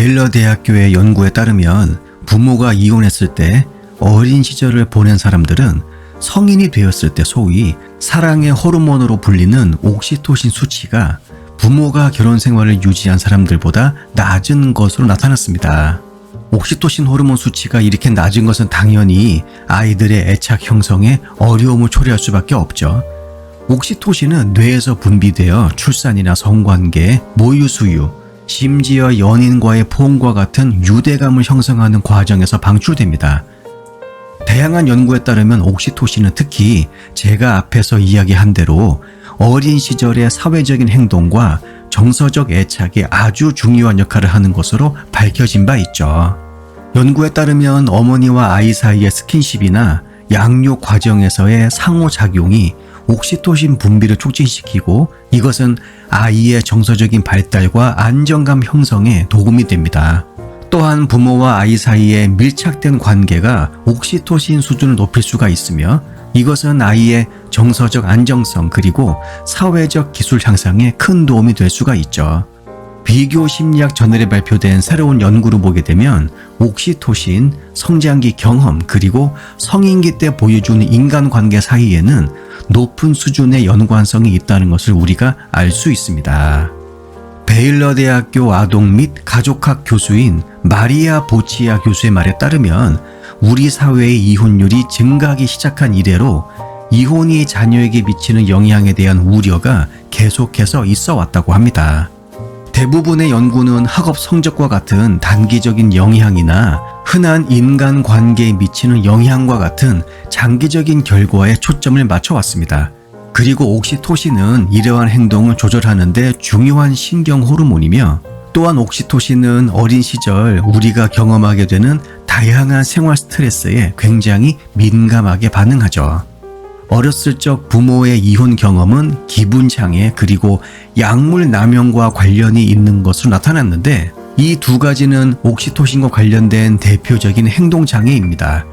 베일러 대학교의 연구에 따르면 부모가 이혼했을 때 어린 시절을 보낸 사람들은 성인이 되었을 때 소위 사랑의 호르몬으로 불리는 옥시토신 수치가 부모가 결혼 생활을 유지한 사람들보다 낮은 것으로 나타났습니다. 옥시토신 호르몬 수치가 이렇게 낮은 것은 당연히 아이들의 애착 형성에 어려움을 초래할 수밖에 없죠. 옥시토신은 뇌에서 분비되어 출산이나 성관계, 모유 수유, 심지어 연인과의 포옹과 같은 유대감을 형성하는 과정에서 방출됩니다. 다양한 연구에 따르면 옥시토신은 특히 제가 앞에서 이야기한 대로 어린 시절의 사회적인 행동과 정서적 애착에 아주 중요한 역할을 하는 것으로 밝혀진 바 있죠. 연구에 따르면 어머니와 아이 사이의 스킨십이나 양육 과정에서의 상호작용이 옥시토신 분비를 촉진시키고 이것은 아이의 정서적인 발달과 안정감 형성에 도움이 됩니다. 또한 부모와 아이 사이에 밀착된 관계가 옥시토신 수준을 높일 수가 있으며 이것은 아이의 정서적 안정성 그리고 사회적 기술 향상에 큰 도움이 될 수가 있죠. 비교 심리학 저널에 발표된 새로운 연구를 보게 되면 옥시토신, 성장기 경험 그리고 성인기 때 보여주는 인간관계 사이에는 높은 수준의 연관성이 있다는 것을 우리가 알 수 있습니다. 베일러 대학교 아동 및 가족학 교수인 마리아 보치아 교수의 말에 따르면 우리 사회의 이혼율이 증가하기 시작한 이래로 이혼이 자녀에게 미치는 영향에 대한 우려가 계속해서 있어 왔다고 합니다. 대부분의 연구는 학업 성적과 같은 단기적인 영향이나 흔한 인간 관계에 미치는 영향과 같은 장기적인 결과에 초점을 맞춰 왔습니다. 그리고 옥시토신은 이러한 행동을 조절하는데 중요한 신경 호르몬이며 또한 옥시토신은 어린 시절 우리가 경험하게 되는 다양한 생활 스트레스에 굉장히 민감하게 반응하죠. 어렸을 적 부모의 이혼 경험은 기분 장애 그리고 약물 남용과 관련이 있는 것으로 나타났는데 이 두 가지는 옥시토신과 관련된 대표적인 행동 장애입니다.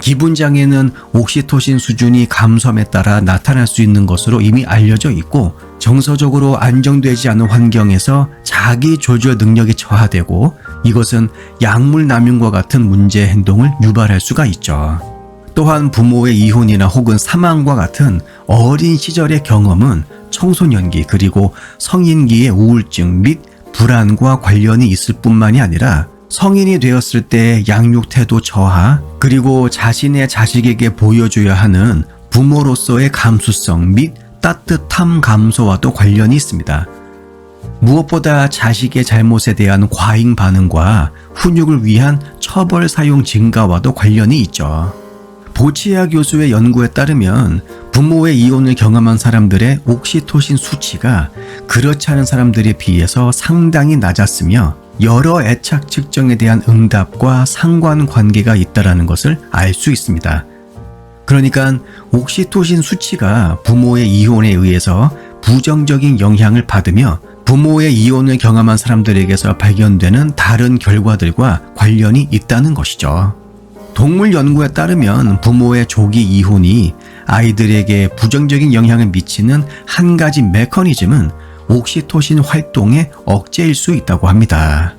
기분 장애는 옥시토신 수준이 감소함에 따라 나타날 수 있는 것으로 이미 알려져 있고 정서적으로 안정되지 않은 환경에서 자기 조절 능력이 저하되고 이것은 약물 남용과 같은 문제 행동을 유발할 수가 있죠. 또한 부모의 이혼이나 혹은 사망과 같은 어린 시절의 경험은 청소년기 그리고 성인기의 우울증 및 불안과 관련이 있을 뿐만이 아니라 성인이 되었을 때 양육 태도 저하 그리고 자신의 자식에게 보여줘야 하는 부모로서의 감수성 및 따뜻함 감소와도 관련이 있습니다. 무엇보다 자식의 잘못에 대한 과잉 반응과 훈육을 위한 처벌 사용 증가와도 관련이 있죠. 보치아 교수의 연구에 따르면 부모의 이혼을 경험한 사람들의 옥시토신 수치가 그렇지 않은 사람들에 비해서 상당히 낮았으며 여러 애착 측정에 대한 응답과 상관관계가 있다라는 것을 알 수 있습니다. 그러니까 옥시토신 수치가 부모의 이혼에 의해서 부정적인 영향을 받으며 부모의 이혼을 경험한 사람들에게서 발견되는 다른 결과들과 관련이 있다는 것이죠. 동물 연구에 따르면 부모의 조기 이혼이 아이들에게 부정적인 영향을 미치는 한 가지 메커니즘은 옥시토신 활동의 억제일 수 있다고 합니다.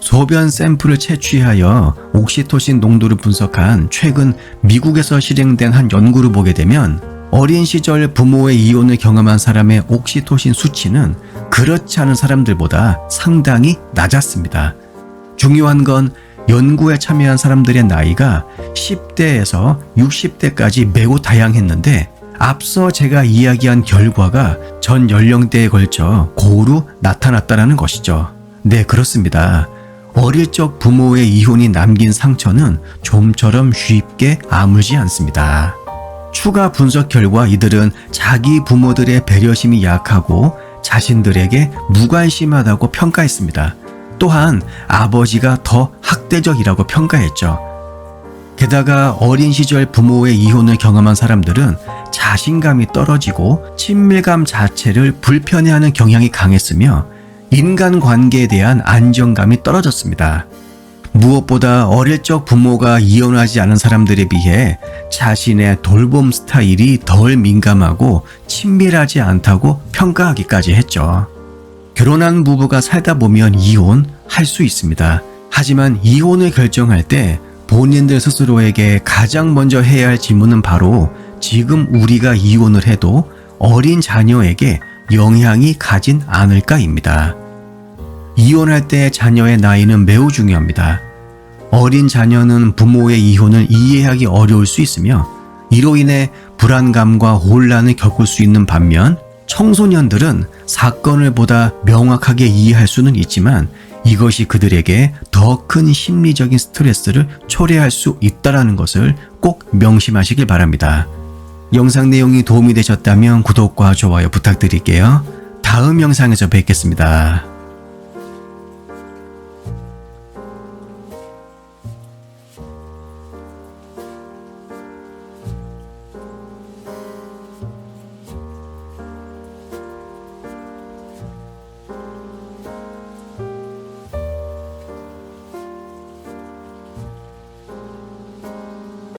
소변 샘플을 채취하여 옥시토신 농도를 분석한 최근 미국에서 실행된 한 연구를 보게 되면 어린 시절 부모의 이혼을 경험한 사람의 옥시토신 수치는 그렇지 않은 사람들보다 상당히 낮았습니다. 중요한 건 연구에 참여한 사람들의 나이가 10대에서 60대까지 매우 다양했는데 앞서 제가 이야기한 결과가 전 연령대에 걸쳐 고루 나타났다는 것이죠. 네, 그렇습니다. 어릴 적 부모의 이혼이 남긴 상처는 좀처럼 쉽게 아물지 않습니다. 추가 분석 결과 이들은 자기 부모들의 배려심이 약하고 자신들에게 무관심하다고 평가했습니다. 또한 아버지가 더 학대적이라고 평가했죠. 게다가 어린 시절 부모의 이혼을 경험한 사람들은 자신감이 떨어지고 친밀감 자체를 불편해하는 경향이 강했으며 인간 관계에 대한 안정감이 떨어졌습니다. 무엇보다 어릴 적 부모가 이혼하지 않은 사람들에 비해 자신의 돌봄 스타일이 덜 민감하고 친밀하지 않다고 평가하기까지 했죠. 결혼한 부부가 살다 보면 이혼할 수 있습니다. 하지만 이혼을 결정할 때 본인들 스스로에게 가장 먼저 해야 할 질문은 바로 지금 우리가 이혼을 해도 어린 자녀에게 영향이 가진 않을까입니다. 이혼할 때 자녀의 나이는 매우 중요합니다. 어린 자녀는 부모의 이혼을 이해하기 어려울 수 있으며 이로 인해 불안감과 혼란을 겪을 수 있는 반면 청소년들은 사건을 보다 명확하게 이해할 수는 있지만 이것이 그들에게 더 큰 심리적인 스트레스를 초래할 수 있다라는 것을 꼭 명심하시길 바랍니다. 영상 내용이 도움이 되셨다면 구독과 좋아요 부탁드릴게요. 다음 영상에서 뵙겠습니다.